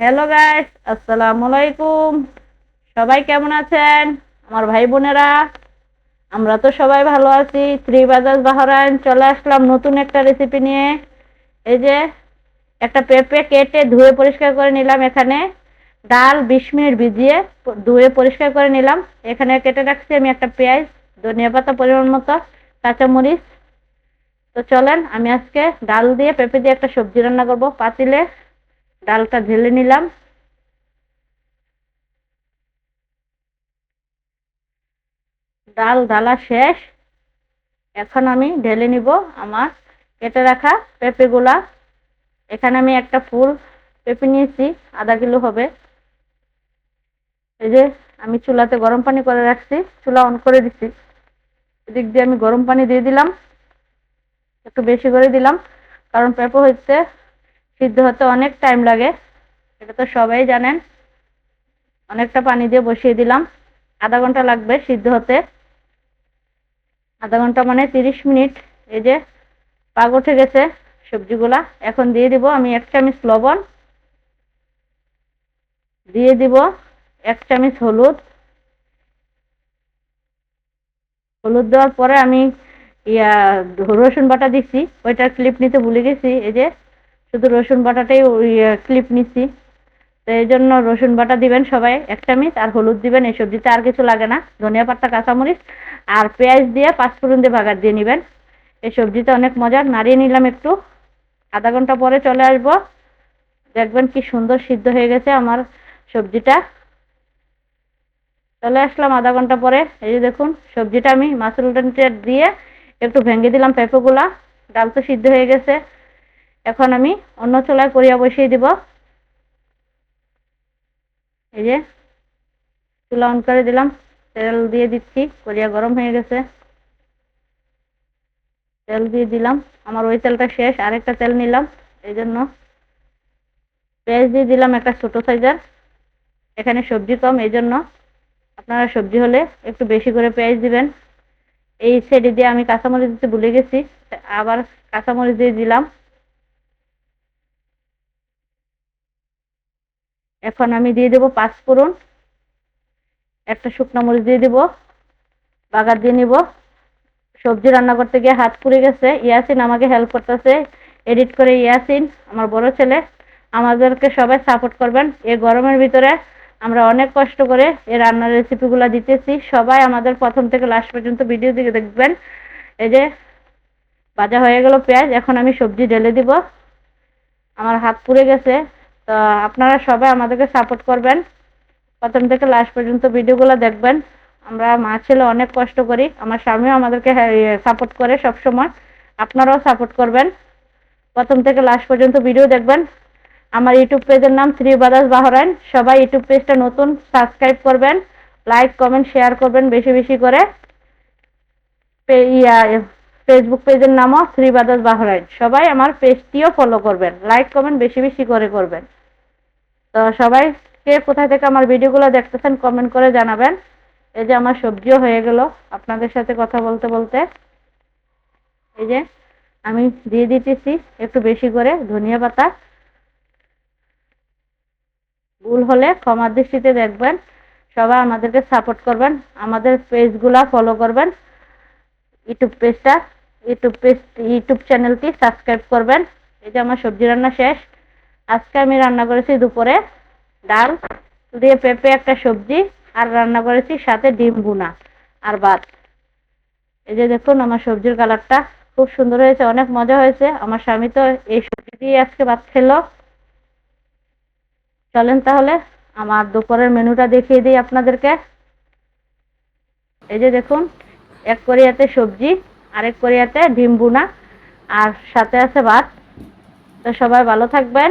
Hello guys আসসালামু আলাইকুম সবাই কেমন আছেন? আমার ভাই বোনেরা, আমরা তো সবাই ভালো আছি। থ্রি বাজাজ বাহরাইন চলে আসলাম নতুন একটা রেসিপি নিয়ে। এই যে একটা পেঁপে কেটে ধুয়ে পরিষ্কার করে নিলাম এখানে। ডাল বিশ মিনিট ভিজিয়ে ধুয়ে পরিষ্কার করে নিলাম। এখানে কেটে রাখছি আমি একটা পেঁয়াজ, ধনিয়া পাতা পরিমাণ মতো, কাঁচামরিচ। তো চলেন, আমি আজকে ডাল দিয়ে পেঁপে দিয়ে একটা সবজি রান্না করব। পাতিলে ডালটা ঢেলে নিলাম। ডাল ডালা শেষ। এখন আমি ঢেলে নিব আমার কেটে রাখা পেঁপেগুলা। এখানে আমি একটা ফুল পেঁপে নিয়েছি, আধা কিলো হবে। এই যে আমি চুলাতে গরম পানি করে রাখছি, চুলা অন করে দিচ্ছি এদিক দিয়ে আমি গরম পানি দিয়ে দিলাম। একটু বেশি করে দিলাম, কারণ পেঁপে হচ্ছে সিদ্ধ হতে অনেক টাইম লাগে, এটা তো সবাই জানেন। অনেকটা পানি দিয়ে বসিয়ে দিলাম। আধা ঘণ্টা লাগবে সিদ্ধ হতে। আধা ঘণ্টা মানে তিরিশ মিনিট। এই যে পাক উঠে গেছে সবজিগুলা, এখন দিয়ে দিব আমি এক চামচ লবণ। দিয়ে দিব এক চামচ হলুদ। হলুদ দেওয়ার পরে আমি ইয়া রসুন বাটা দিচ্ছি ওইটার ক্লিপ নিতে ভুলে গেছি। এই যে শুধু রসুন বাটাটাই ওই ক্লিপ নিচ্ছি। তো এই জন্য রসুন বাটা দিবেন সবাই এক চামচ আর হলুদ দিবেন এই সবজিতে, আর কিছু লাগে না। ধনিয়া পাতা, কাঁচামরিচ, আর পেঁয়াজ দিয়ে পাঁচফোড়ন দিয়ে ভাগার দিয়ে নেবেন। এই সবজিটা অনেক মজার নাড়িয়ে নিলাম একটু। আধা ঘণ্টা পরে চলে আসব। দেখবেন কি সুন্দর সিদ্ধ হয়ে গেছে আমার সবজিটা। চলে আসলাম আধা ঘণ্টা পরে। এই যে দেখুন, সবজিটা আমি মাছরুলটা দিয়ে একটু ভেঙে দিলাম পেঁপেগুলা। ডাল তো সিদ্ধ হয়ে গেছে। এখন আমি অন্য চুলায় করিয়া বসিয়ে দিব। এই যে চুলা অন করে দিলাম, তেল দিয়ে দিচ্ছি করিয়া গরম হয়ে গেছে। তেল দিয়ে দিলাম, আমার ওই তেলটা শেষ, আরেকটা তেল নিলাম, এই জন্য পেঁয়াজ দিয়ে দিলাম একটা ছোট সাইজের। এখানে সবজি কম, এই জন্য আপনারা সবজি হলে একটু বেশি করে পেঁয়াজ দিবেন। এই সাইডে দিয়ে আমি কাঁচামরিচ দিতে ভুলে গেছি, আবার কাঁচামরিচ দিয়ে দিলাম। এখন আমি দিয়ে দেবো পাঁচফোড়ন একটা শুকনো মরিচ দিয়ে দিব, বাগার দিয়ে নিব। সবজি রান্না করতে গিয়ে হাত পুড়ে গেছে। ইয়াসিন আমাকে হেল্প করতেছে এডিট করে। ইয়াসিন, আমার বড় ছেলে, আমাদেরকে সবাই সাপোর্ট করবেন। এই গরমের ভিতরে আমরা অনেক কষ্ট করে এই রান্নার রেসিপিগুলো দিতেছি। সবাই আমাদের প্রথম থেকে লাস্ট পর্যন্ত ভিডিও দিকে দেখবেন। এই যে ভাজা হয়ে গেল পেঁয়াজ, এখন আমি সবজি ঢেলে দিব। আমার হাত পুড়ে গেছে। তো আপনারা সবাই আমাদেরকে সাপোর্ট করবেন। প্রথম থেকে লাস্ট পর্যন্ত ভিডিওগুলো দেখবেন। আমরা মা ছেলে অনেক কষ্ট করি। আমার স্বামীও আমাদেরকে সাপোর্ট করে সব সময় আপনারাও সাপোর্ট করবেন। প্রথম থেকে লাস্ট পর্যন্ত ভিডিও দেখবেন। আমার ইউটিউব পেজের নাম শ্রী বাদাস বাহরাইন। সবাই ইউটিউব পেজটা নতুন সাবস্ক্রাইব করবেন। লাইক কমেন্ট শেয়ার করবেন বেশি বেশি করে। ইয়া ফেসবুক পেজের নামও শ্রী বাদাস বাহরাইন। সবাই আমার পেজটিও ফলো করবেন। লাইক কমেন্ট বেশি বেশি করে করবেন। তো সবাই কে কোথায় থেকে আমার ভিডিওগুলো দেখতেছেন কমেন্ট করে জানাবেন। এই যে আমার সবজিও হয়ে গেল, আপনাদের সাথে কথা বলতে বলতে। এই যে আমি দিয়ে দিতেছি একটু বেশি করে ধনিয়া পাতা। ভুল হলে ক্ষমার দৃষ্টিতে দেখবেন, সবাই আমাদেরকে সাপোর্ট করবেন, আমাদের পেজগুলা ফলো করবেন। ইউটিউব পেজটা ইউটিউব পেজ ইউটিউব চ্যানেলটি সাবস্ক্রাইব করবেন। এই যে আমার সবজি রান্না শেষ। আজকে আমি রান্না করেছি দুপুরে ডাল, দিয়ে পেঁপে একটা সবজি, আর রান্না করেছি সাথে ডিম ভুনা আর ভাত। এই যে দেখুন আমার সবজির কালারটা খুব সুন্দর হয়েছে, অনেক মজা হয়েছে। আমার স্বামী তো এই সবজি দিয়ে আজকে ভাত খেলো। চলেন তাহলে আমার দুপুরের মেনুটা দেখিয়ে দিই আপনাদেরকে। এই যে দেখুন, এক কোরিয়াতে সবজি, আরেক কোরিয়াতে ডিম বুনা আর সাথে আছে ভাত। তো সবাই ভালো থাকবেন।